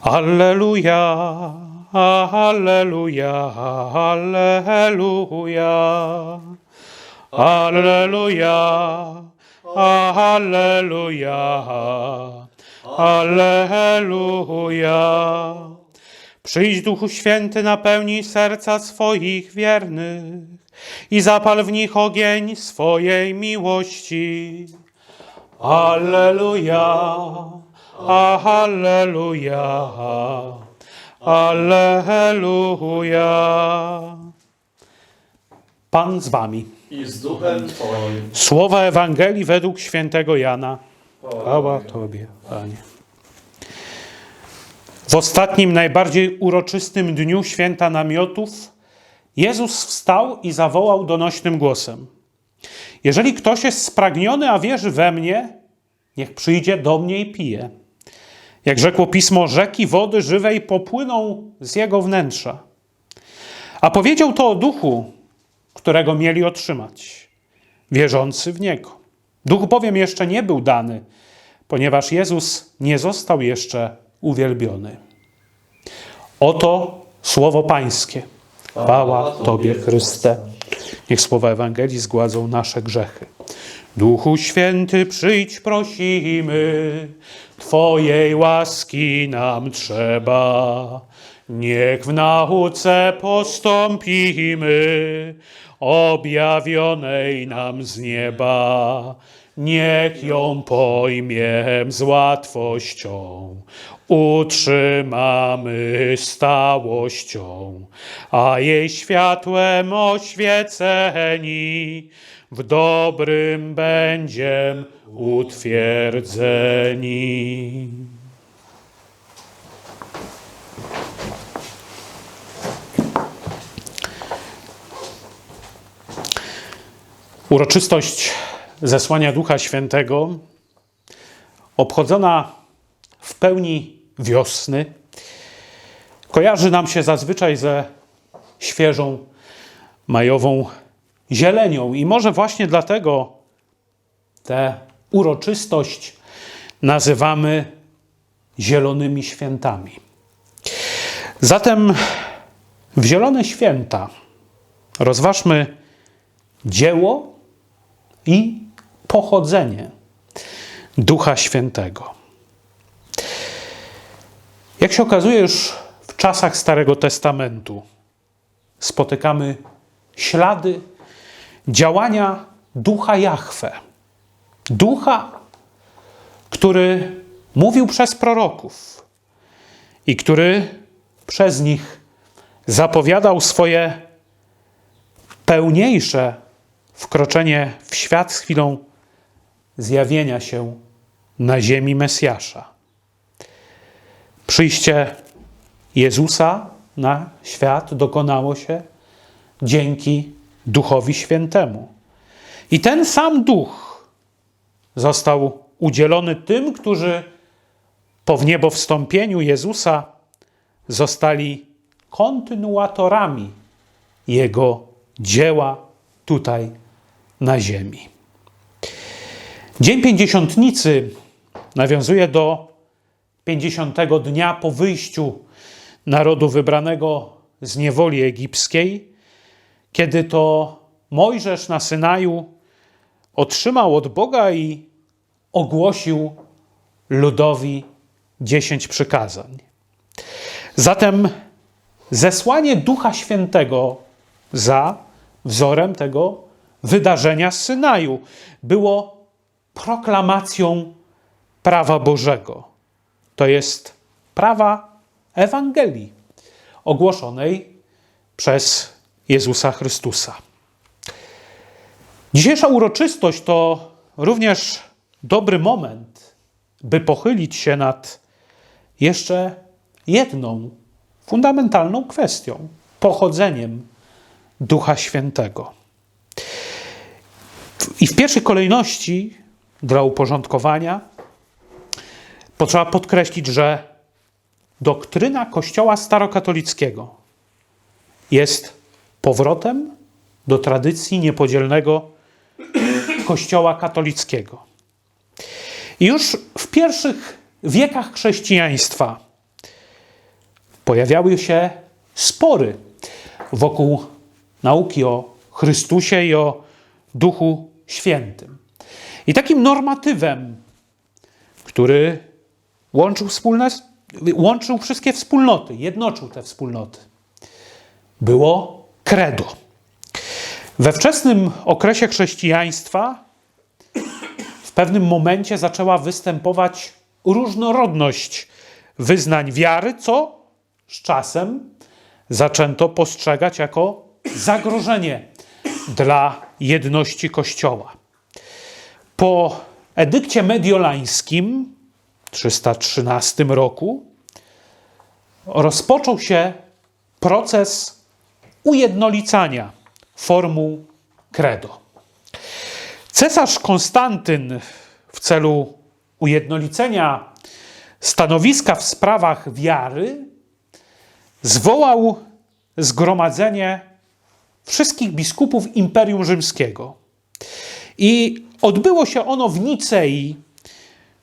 Alleluja, Alleluja, Alleluja, Alleluja, Alleluja, Alleluja. Przyjdź Duchu Święty, napełnij serca swoich wiernych i zapal w nich ogień swojej miłości. Alleluja, Alleluja, Alleluja. Pan z wami. i z duchem Twoim. Słowa Ewangelii według świętego Jana. Chwała Tobie, Panie. W ostatnim, najbardziej uroczystym dniu święta namiotów Jezus wstał i zawołał donośnym głosem: Jeżeli ktoś jest spragniony, a wierzy we mnie, niech przyjdzie do mnie i pije. Jak rzekło pismo, rzeki wody żywej popłyną z jego wnętrza. A powiedział to o duchu, którego mieli otrzymać, wierzący w niego. Duch bowiem jeszcze nie był dany, ponieważ Jezus nie został jeszcze uwielbiony. Oto słowo Pańskie. Chwała Tobie, Chryste. Niech słowa Ewangelii zgładzą nasze grzechy. Duchu Święty, przyjdź, prosimy, Twojej łaski nam trzeba. Niech w nauce postąpimy, objawionej nam z nieba. Niech ją pojmiem z łatwością, utrzymamy stałością, a jej światłem oświeceni w dobrym będziem utwierdzeni. Uroczystość zesłania Ducha Świętego, obchodzona w pełni wiosny, kojarzy nam się zazwyczaj ze świeżą majową zielenią. I może właśnie dlatego tę uroczystość nazywamy zielonymi świętami. Zatem w zielone święta rozważmy dzieło i pochodzenie Ducha Świętego. Jak się okazuje, już w czasach Starego Testamentu spotykamy ślady działania Ducha Jahwe. Ducha, który mówił przez proroków i który przez nich zapowiadał swoje pełniejsze wkroczenie w świat z chwilą zjawienia się na ziemi Mesjasza. Przyjście Jezusa na świat dokonało się dzięki Duchowi Świętemu. I ten sam Duch został udzielony tym, którzy po wniebowstąpieniu Jezusa zostali kontynuatorami Jego dzieła tutaj na ziemi. Dzień Pięćdziesiątnicy nawiązuje do pięćdziesiątego dnia po wyjściu narodu wybranego z niewoli egipskiej, kiedy to Mojżesz na Synaju otrzymał od Boga i ogłosił ludowi dziesięć przykazań. Zatem zesłanie Ducha Świętego za wzorem tego wydarzenia z Synaju było proklamacją prawa Bożego. To jest prawa Ewangelii ogłoszonej przez Jezusa Chrystusa. Dzisiejsza uroczystość to również dobry moment, by pochylić się nad jeszcze jedną fundamentalną kwestią pochodzeniem Ducha Świętego. I w pierwszej kolejności, dla uporządkowania, potrzeba podkreślić, że doktryna Kościoła Starokatolickiego jest powrotem do tradycji niepodzielnego Kościoła katolickiego. I już w pierwszych wiekach chrześcijaństwa pojawiały się spory wokół nauki o Chrystusie i o Duchu Świętym. I takim normatywem, który łączył, wspólne, łączył wszystkie wspólnoty, jednoczył te wspólnoty, było credo. We wczesnym okresie chrześcijaństwa w pewnym momencie zaczęła występować różnorodność wyznań wiary, co z czasem zaczęto postrzegać jako zagrożenie dla jedności Kościoła. Po edykcie mediolańskim w 313 roku rozpoczął się proces ujednolicania formuł credo. Cesarz Konstantyn w celu ujednolicenia stanowiska w sprawach wiary zwołał zgromadzenie wszystkich biskupów Imperium Rzymskiego. I odbyło się ono w Nicei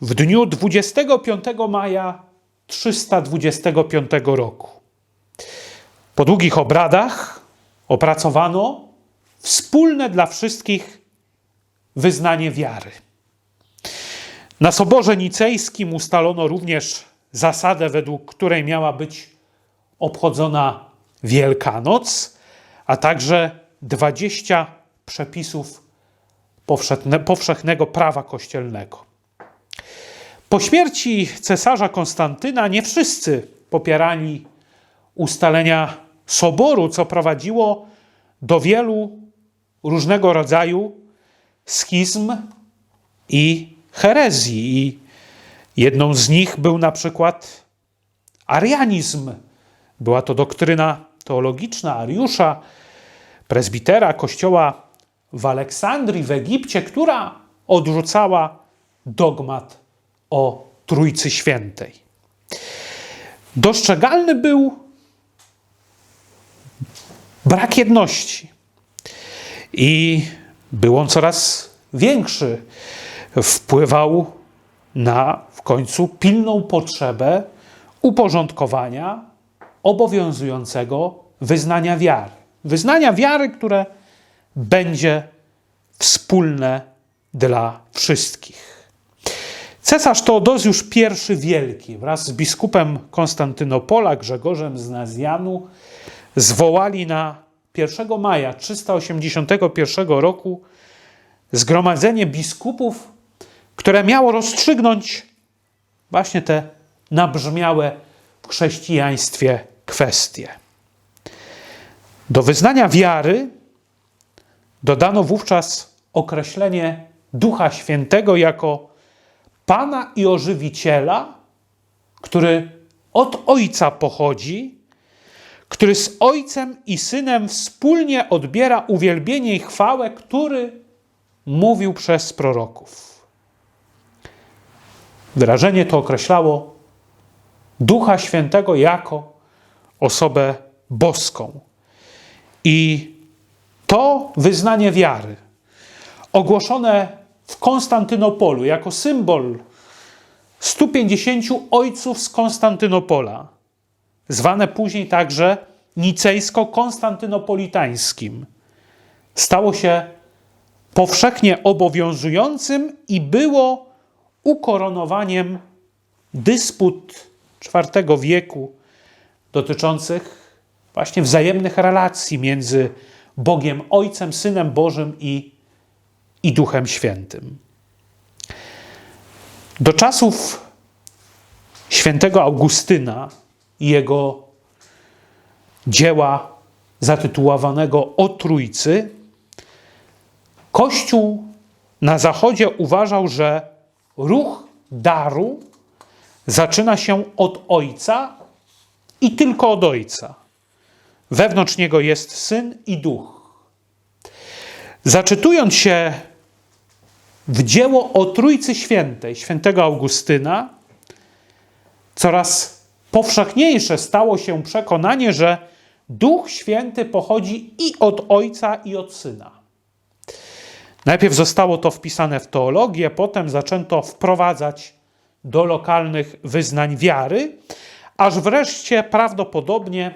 w dniu 25 maja 325 roku. Po długich obradach opracowano wspólne dla wszystkich wyznanie wiary. Na Soborze Nicejskim ustalono również zasadę, według której miała być obchodzona Wielkanoc, a także 20 przepisów powszechne, powszechnego prawa kościelnego. Po śmierci cesarza Konstantyna nie wszyscy popierali ustalenia soboru, co prowadziło do wielu różnego rodzaju schizm i herezji. I jedną z nich był na przykład arianizm. Była to doktryna teologiczna Ariusza, prezbitera kościoła w Aleksandrii w Egipcie, która odrzucała dogmat o Trójcy Świętej. Dostrzegalny był brak jedności i był on coraz większy. Wpływał na w końcu pilną potrzebę uporządkowania obowiązującego wyznania wiary. Wyznania wiary, które będzie wspólne dla wszystkich. Cesarz Teodozjusz I Wielki wraz z biskupem Konstantynopola Grzegorzem z Nazjanu zwołali na 1 maja 381 roku zgromadzenie biskupów, które miało rozstrzygnąć właśnie te nabrzmiałe w chrześcijaństwie kwestie. Do wyznania wiary dodano wówczas określenie Ducha Świętego jako Pana i Ożywiciela, który od Ojca pochodzi, który z Ojcem i Synem wspólnie odbiera uwielbienie i chwałę, który mówił przez proroków. Wyrażenie to określało Ducha Świętego jako osobę boską. I to wyznanie wiary, ogłoszone w Konstantynopolu jako symbol 150 ojców z Konstantynopola, zwane później także nicejsko-konstantynopolitańskim, stało się powszechnie obowiązującym i było ukoronowaniem dysput IV wieku dotyczących właśnie wzajemnych relacji między Bogiem Ojcem, Synem Bożym i, i Duchem Świętym. Do czasów świętego Augustyna jego dzieła zatytułowanego O Trójcy, Kościół na Zachodzie uważał, że ruch daru zaczyna się od Ojca i tylko od Ojca. Wewnątrz niego jest Syn i Duch. Zaczytując się w dzieło o Trójcy Świętej, świętego Augustyna, coraz powszechniejsze stało się przekonanie, że Duch Święty pochodzi i od Ojca, i od Syna. Najpierw zostało to wpisane w teologię, potem zaczęto wprowadzać do lokalnych wyznań wiary, aż wreszcie prawdopodobnie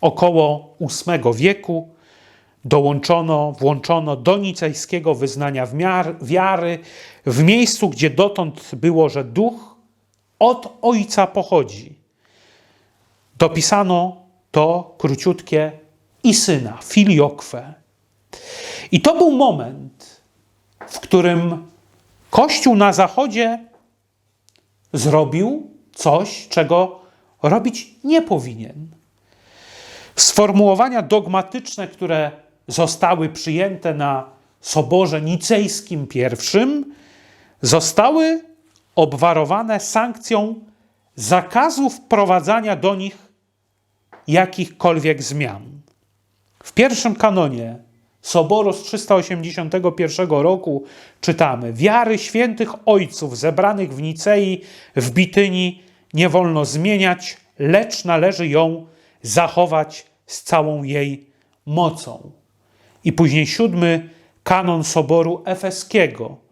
około VIII wieku dołączono, włączono do nicejskiego wyznania wiary w miejscu, gdzie dotąd było, że duch od Ojca pochodzi. Dopisano to króciutkie i syna, filiokwe. I to był moment, w którym Kościół na Zachodzie zrobił coś, czego robić nie powinien. Sformułowania dogmatyczne, które zostały przyjęte na Soborze Nicejskim I, zostały obwarowane sankcją zakazu wprowadzania do nich jakichkolwiek zmian. W pierwszym kanonie Soboru z 381 roku czytamy: Wiary świętych ojców zebranych w Nicei w Bityni nie wolno zmieniać, lecz należy ją zachować z całą jej mocą. I później siódmy kanon Soboru Efeskiego.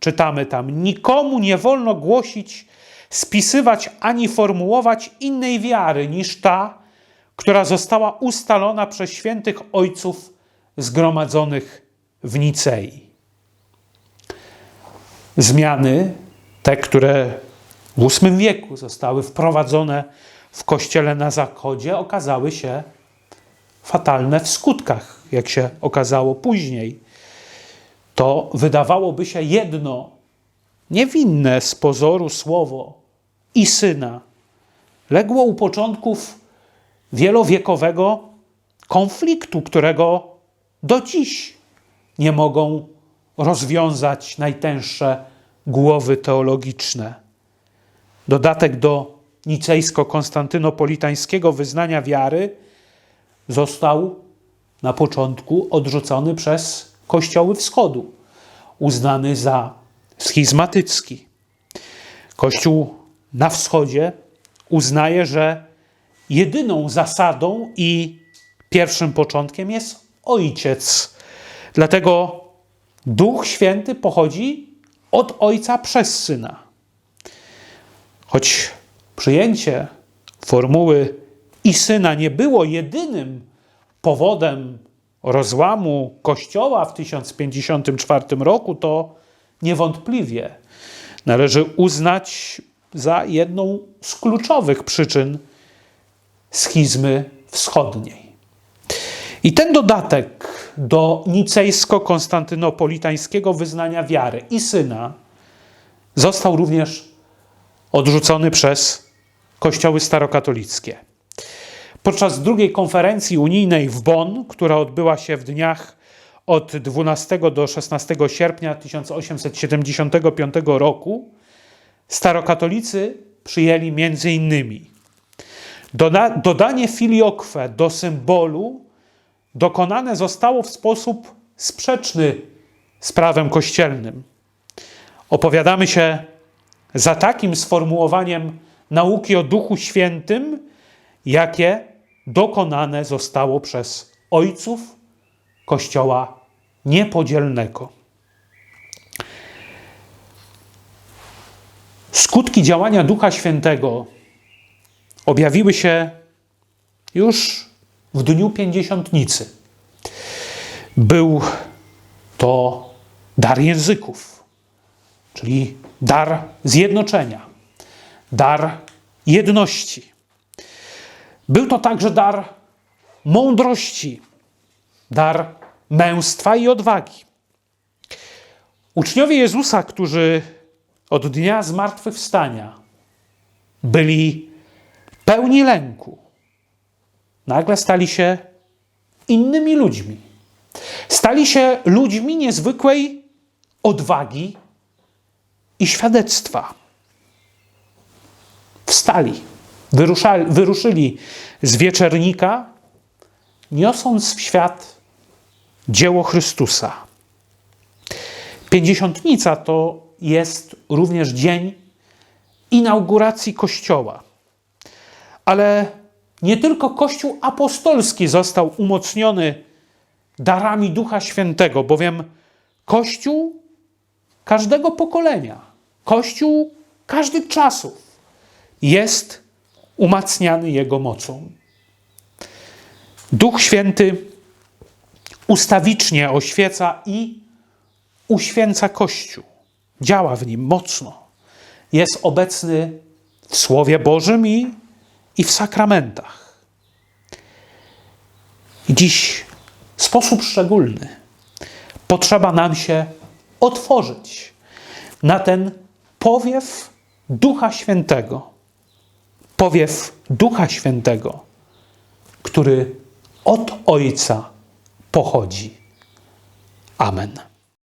Czytamy tam: Nikomu nie wolno głosić, spisywać ani formułować innej wiary niż ta, która została ustalona przez świętych ojców zgromadzonych w Nicei. Zmiany, te, które w VIII wieku zostały wprowadzone w kościele na zachodzie, okazały się fatalne w skutkach, jak się okazało później. To wydawałoby się jedno, niewinne z pozoru słowo i syna, legło u początków wielowiekowego konfliktu, którego do dziś nie mogą rozwiązać najtęższe głowy teologiczne. Dodatek do nicejsko-konstantynopolitańskiego wyznania wiary został na początku odrzucony przez kościoły wschodu, uznany za schizmatycki. Kościół na wschodzie uznaje, że jedyną zasadą i pierwszym początkiem jest ojciec. Dlatego Duch Święty pochodzi od Ojca przez Syna. Choć przyjęcie formuły i Syna nie było jedynym powodem rozłamu Kościoła w 1054 roku, to niewątpliwie należy uznać za jedną z kluczowych przyczyn schizmy wschodniej. I ten dodatek do nicejsko-konstantynopolitańskiego wyznania wiary i syna został również odrzucony przez kościoły starokatolickie. Podczas drugiej konferencji unijnej w Bonn, która odbyła się w dniach od 12 do 16 sierpnia 1875 roku, starokatolicy przyjęli między innymi doda dodanie filiokwe do symbolu dokonane zostało w sposób sprzeczny z prawem kościelnym. Opowiadamy się za takim sformułowaniem nauki o Duchu Świętym, jakie dokonane zostało przez ojców Kościoła niepodzielnego. Skutki działania Ducha Świętego objawiły się już w dniu pięćdziesiątnicy. Był to dar języków, czyli dar zjednoczenia, dar jedności. Był to także dar mądrości, dar męstwa i odwagi. Uczniowie Jezusa, którzy od dnia zmartwychwstania byli pełni lęku, nagle stali się innymi ludźmi. Stali się ludźmi niezwykłej odwagi i świadectwa. Wstali, wyruszali, wyruszyli z wieczernika, niosąc w świat dzieło Chrystusa. Pięćdziesiątnica to jest również dzień inauguracji Kościoła. Ale nie tylko Kościół apostolski został umocniony darami Ducha Świętego, bowiem Kościół każdego pokolenia, Kościół każdych czasów jest umacniany Jego mocą. Duch Święty ustawicznie oświeca i uświęca Kościół. Działa w nim mocno. Jest obecny w Słowie Bożym i, i w sakramentach. I dziś w sposób szczególny potrzeba nam się otworzyć na ten powiew Ducha Świętego. Powiew Ducha Świętego, który od Ojca pochodzi. Amen.